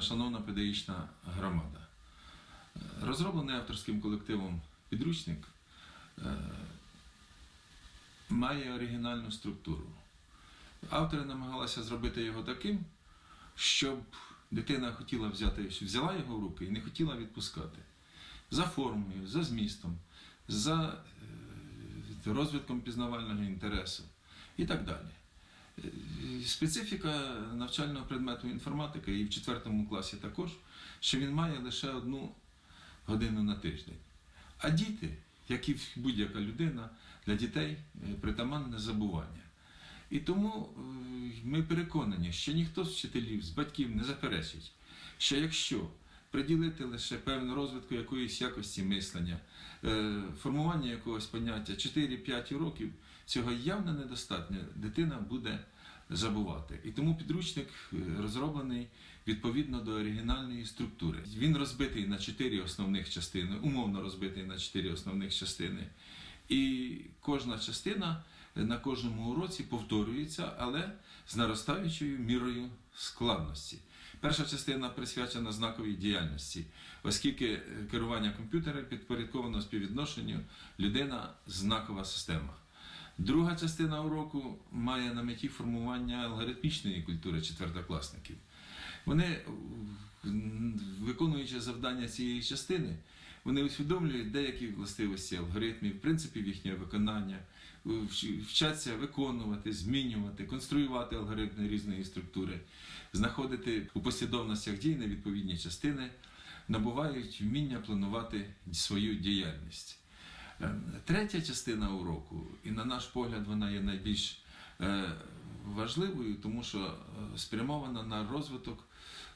Шановна педагогічна громада, розроблений авторським колективом підручник е, має оригінальну структуру. Автори намагалися зробити його таким, щоб дитина хотіла взяти, взяла його в руки і не хотіла відпускати. За формою, за змістом, за е, розвитком пізнавального інтересу і так далі. Специфіка навчального предмету інформатика і в четвертому класі також, що він має лише одну годину на тиждень. А діти, як і будь-яка людина, для дітей е, притаманне забування. І тому е, ми переконані, що ніхто з вчителів, з батьків не заперечить, що якщо приділити лише певну розвитку якоїсь якості мислення, е, формування якогось поняття 4-5 років, цього явно недостатньо, дитина буде забувати. І тому підручник е, розроблений відповідно до оригінальної структури. Він розбитий на чотири основних частини, умовно розбитий на чотири основних частини. І кожна частина на кожному уроці повторюється, але з наростаючою мірою складності. Перша частина присвячена знаковій діяльності, оскільки е, керування комп'ютером підпорядковано співвідношенню людина-знакова система. Друга частина уроку має на меті формування алгоритмічної культури четвертокласників. Вони, виконуючи завдання цієї частини, вони усвідомлюють деякі властивості алгоритмів, принципів їхнього виконання, вчаться виконувати, змінювати, конструювати алгоритми різної структури, знаходити у послідовностях дій невідповідні частини, набувають вміння планувати свою діяльність. Е, Третя частина уроку, і на наш погляд, вона є найбільш е, важливою, тому що е, спрямована на розвиток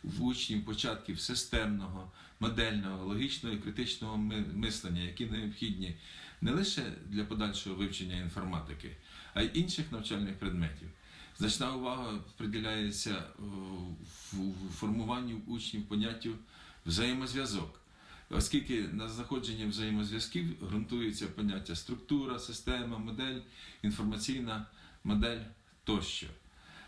в учнів початків системного, модельного, логічного і критичного мислення, які необхідні не лише для подальшого вивчення інформатики, а й інших навчальних предметів. Значна увага приділяється в учнів поняттю взаємозв'язок. Оскільки на знаходження взаємозв'язків ґрунтується поняття структура, система, модель, інформаційна модель тощо.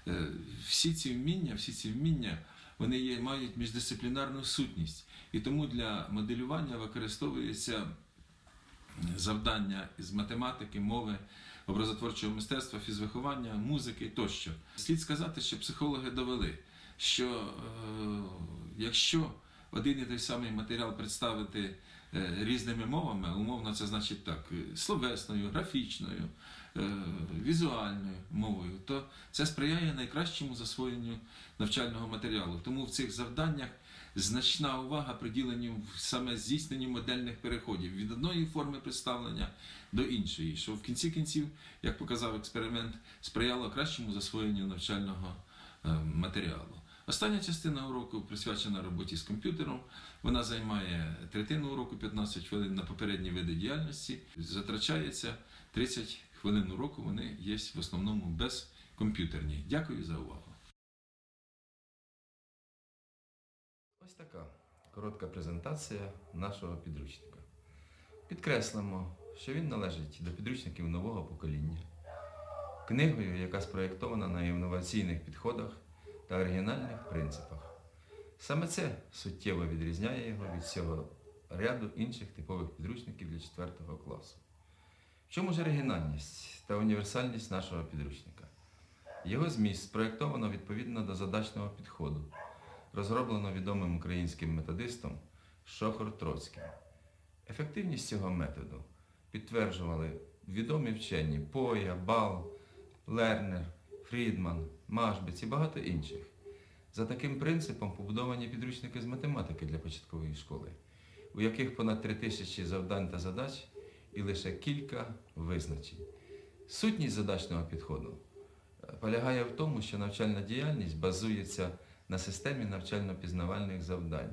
Е, Всі ці вміння, всі ці вміння вони є, мають міждисциплінарну сутність. І тому для моделювання використовується завдання з математики, мови, образотворчого мистецтва, фізвиховання, музики тощо. Слід сказати, що психологи довели, що е, якщо один і той самий матеріал представити е, різними мовами, умовно це значить так, е, словесною, графічною, е, візуальною мовою, то це сприяє найкращому засвоєнню навчального матеріалу. Тому в цих завданнях значна увага приділені саме здійсненню модельних переходів від одної форми представлення до іншої, що в кінці кінців, як показав експеримент, сприяло кращому засвоєнню навчального матеріалу. Остання частина уроку присвячена роботі з комп'ютером. Вона займає третину уроку 15 хвилин на попередні види діяльності. Затрачається 30 хвилин уроку. Вони є в основному безкомп'ютерні. Дякую за увагу. Ось така коротка презентація нашого підручника. Підкреслимо, що він належить до підручників нового покоління, книгою, яка спроєктована на інноваційних підходах та оригінальних принципах. Саме це суттєво відрізняє його від всього ряду інших типових підручників для 4 класу. В чому ж оригінальність та універсальність нашого підручника? Його зміст спроєктовано відповідно до задачного підходу, розроблено відомим українським методистом Шохор Троцьким. Ефективність цього методу підтверджували відомі вчені Поя, Бал, Лернер, Фрідман, Машбець і багато інших. За таким принципом побудовані підручники з математики для початкової школи, у яких понад три тисячі завдань та задач і лише кілька визначень. Сутність задачного підходу е, полягає в тому, що навчальна діяльність базується на системі навчально-пізнавальних завдань,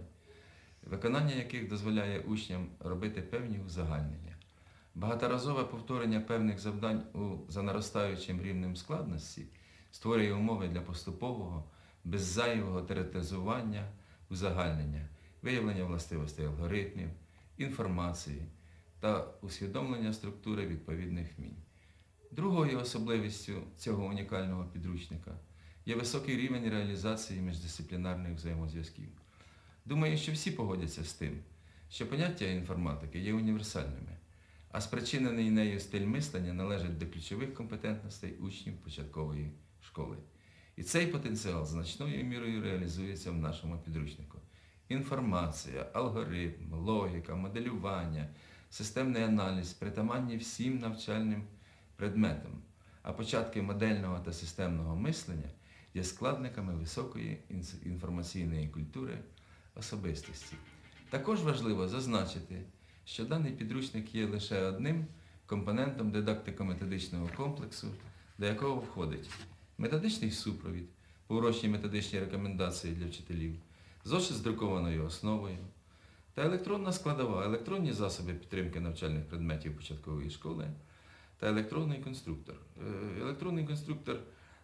виконання яких дозволяє учням робити певні узагальнення. Багаторазове повторення певних завдань у, за наростаючим рівнем складності створює умови для поступового, беззайвого теоретизування, узагальнення, виявлення властивостей алгоритмів, інформації та усвідомлення структури відповідних вмінь. Другою особливістю цього унікального підручника є високий рівень реалізації міждисциплінарних взаємозв'язків. Думаю, що всі погодяться з тим, що поняття інформатики є універсальними, а спричинений нею стиль мислення належить до ключових компетентностей учнів початкової школи. І цей потенціал значною мірою реалізується в нашому підручнику. Інформація, алгоритм, логіка, моделювання, системний аналіз притаманні всім навчальним предметам, а початки модельного та системного мислення є складниками високої інформаційної культури особистості. Також важливо зазначити, що даний підручник є лише одним компонентом дидактико-методичного комплексу, до якого входить методичний супровід, урочні методичні рекомендації для вчителів, зошит з друкованою основою та електронна складова, електронні засоби підтримки навчальних предметів початкової школи та електронний конструктор. Е, Електронний конструктор,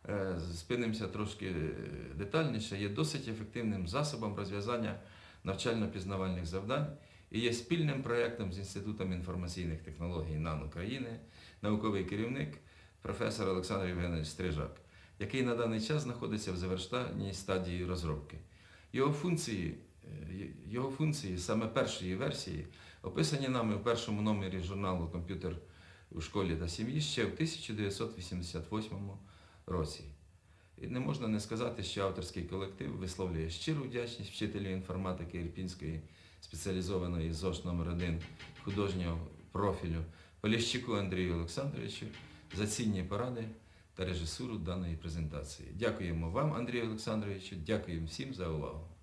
е, спинимося трошки е, детальніше, є досить ефективним засобом розв'язання навчально-пізнавальних завдань і є спільним проєктом з Інститутом інформаційних технологій НАН України, науковий керівник професор Олександр Євгенович Стрижак, який на даний час знаходиться в завершальній стадії розробки. Його функції, е, його функції саме першої версії описані нами в першому номері журналу Комп'ютер у школі та сім'ї ще в 1988 році. І не можна не сказати, що авторський колектив висловлює щиру вдячність вчителю інформатики Ірпінської спеціалізованої ЗОШ номер 1 художнього профілю Поліщику Андрію Олександровичу за цінні поради та режисуру даної презентації. Дякуємо вам, Андрію Олександровичу, дякуємо всім за увагу.